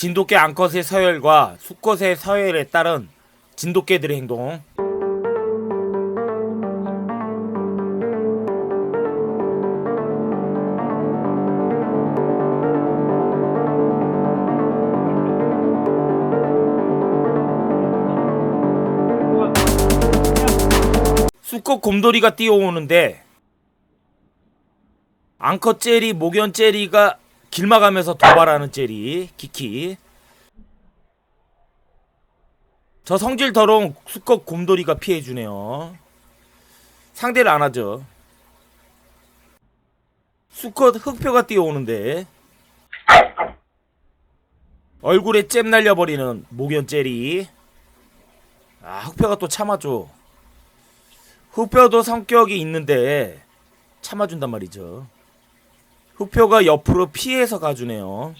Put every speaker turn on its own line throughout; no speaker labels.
진돗개 암컷의 서열과 수컷의 서열에 따른 진돗개들의 행동. 수컷 곰돌이가 뛰어오는데 앙컷 젤리, 목연 젤리가 길막하면서 도발하는 젤리, 키키. 저 성질 더러운 수컷 곰돌이가 피해주네요. 상대를 안 하죠. 수컷 흑표가 뛰어오는데 얼굴에 잼 날려버리는 목연 젤리. 아 흑표가 또 참아줘. 흑표도 성격이 있는데 참아준단 말이죠. 흑표가 옆으로 피해서 가주네요.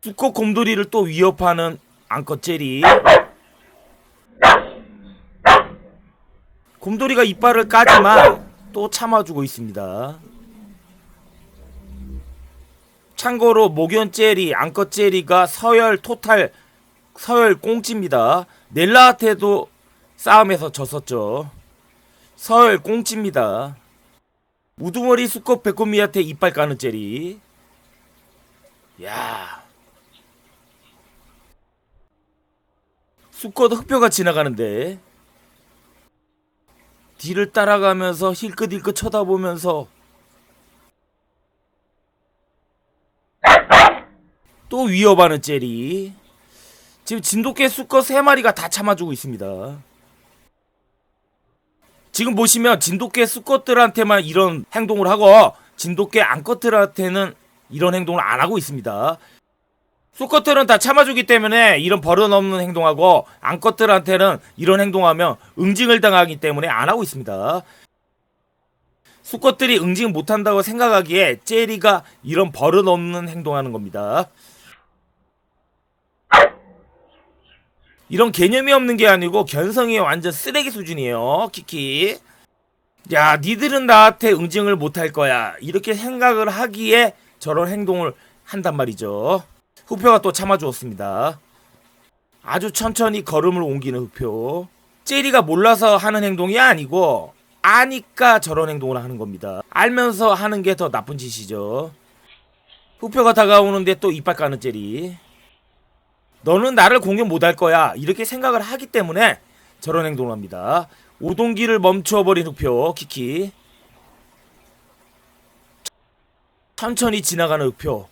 수컷 곰돌이를 또 위협하는 앙컷 젤리. 곰돌이가 이빨을 까지만 또 참아주고 있습니다. 참고로 목연 젤리, 앙컷 젤리가 서열 토탈 서열 꽁찌입니다. 넬라한테도 싸움에서 졌었죠. 서열 꽁찌입니다. 우두머리 수컷 백곰미한테 이빨 까는 젤리. 야. 수컷 흑표가 지나가는데 뒤를 따라가면서 힐끗힐끗 쳐다보면서 또 위협하는 젤리. 지금 진돗개 수컷 세 마리가 다 참아주고 있습니다. 지금 보시면 진돗개 수컷들한테만 이런 행동을 하고 진돗개 암컷들한테는 이런 행동을 안 하고 있습니다. 수컷들은 다 참아주기 때문에 이런 버릇없는 행동하고 암컷들한테는 이런 행동하면 응징을 당하기 때문에 안 하고 있습니다. 수컷들이 응징 못한다고 생각하기에 제리가 이런 버릇없는 행동하는 겁니다. 이런 개념이 없는 게 아니고 견성이 완전 쓰레기 수준이에요, 키키. 야, 니들은 나한테 응징을 못할 거야. 이렇게 생각을 하기에 저런 행동을 한단 말이죠. 흑표가 또 참아주었습니다. 아주 천천히 걸음을 옮기는 흑표. 제리가 몰라서 하는 행동이 아니고 아니까 저런 행동을 하는 겁니다. 알면서 하는 게 더 나쁜 짓이죠. 흑표가 다가오는데 또 이빨 까는 제리. 너는 나를 공격 못할 거야. 이렇게 생각을 하기 때문에 저런 행동을 합니다. 오동기를 멈춰버린 흑표, 키키. 천천히 지나가는 흑표.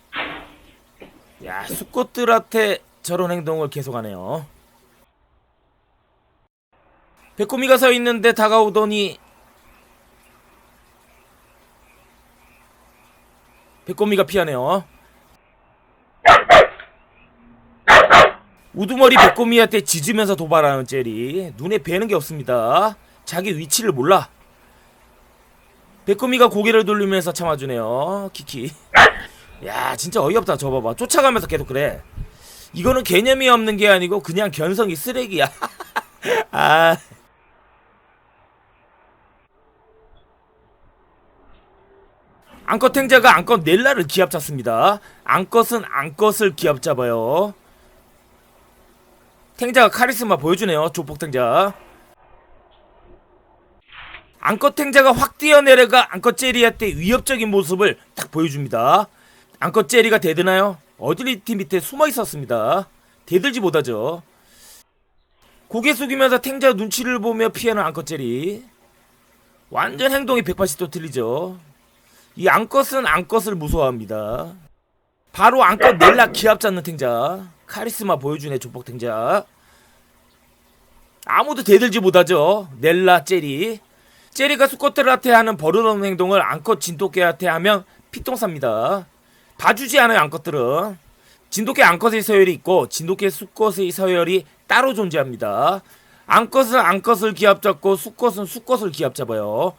야, 수컷들한테 저런 행동을 계속하네요. 백꼬미가 서 있는데 다가오더니 백꼬미가 피하네요. 우두머리 백꼬미한테 짖으면서 도발하는 젤리. 눈에 뵈는 게 없습니다. 자기 위치를 몰라. 백꼬미가 고개를 돌리면서 참아주네요. 키키. 야 진짜 어이없다. 저 봐봐. 쫓아가면서 계속 그래. 이거는 개념이 없는 게 아니고 그냥 견성이 쓰레기야. 아. 앙컷 탱자가 앙컷 넬라를 기합 잡습니다. 앙컷은 앙컷을 기합 잡아요 탱자가 카리스마 보여주네요. 조폭 탱자. 앙컷 탱자가 확 뛰어내려가 앙컷 제리한테 위협적인 모습을 딱 보여줍니다. 앙컷 제리가 대드나요? 어딜리티 밑에 숨어 있었습니다. 대들지 못하죠. 고개 숙이면서 탱자 눈치를 보며 피하는 앙컷 제리. 완전 행동이 180도 틀리죠. 이 앙컷은 앙컷을 무서워합니다. 바로 앙컷 넬라 기합 잡는 탱자. 카리스마 보여주네 조폭 탱자. 아무도 대들지 못하죠. 넬라 제리. 제리가 수컷들한테 하는 버릇없는 행동을 앙컷 진돗개한테 하면 피똥 삽니다. 봐주지 않아요 앙컷들은. 진돗개 앙컷의 서열이 있고 진돗개 수컷의 서열이 따로 존재합니다. 앙컷은 앙컷을 기합 잡고 수컷은 수컷을 기합 잡아요.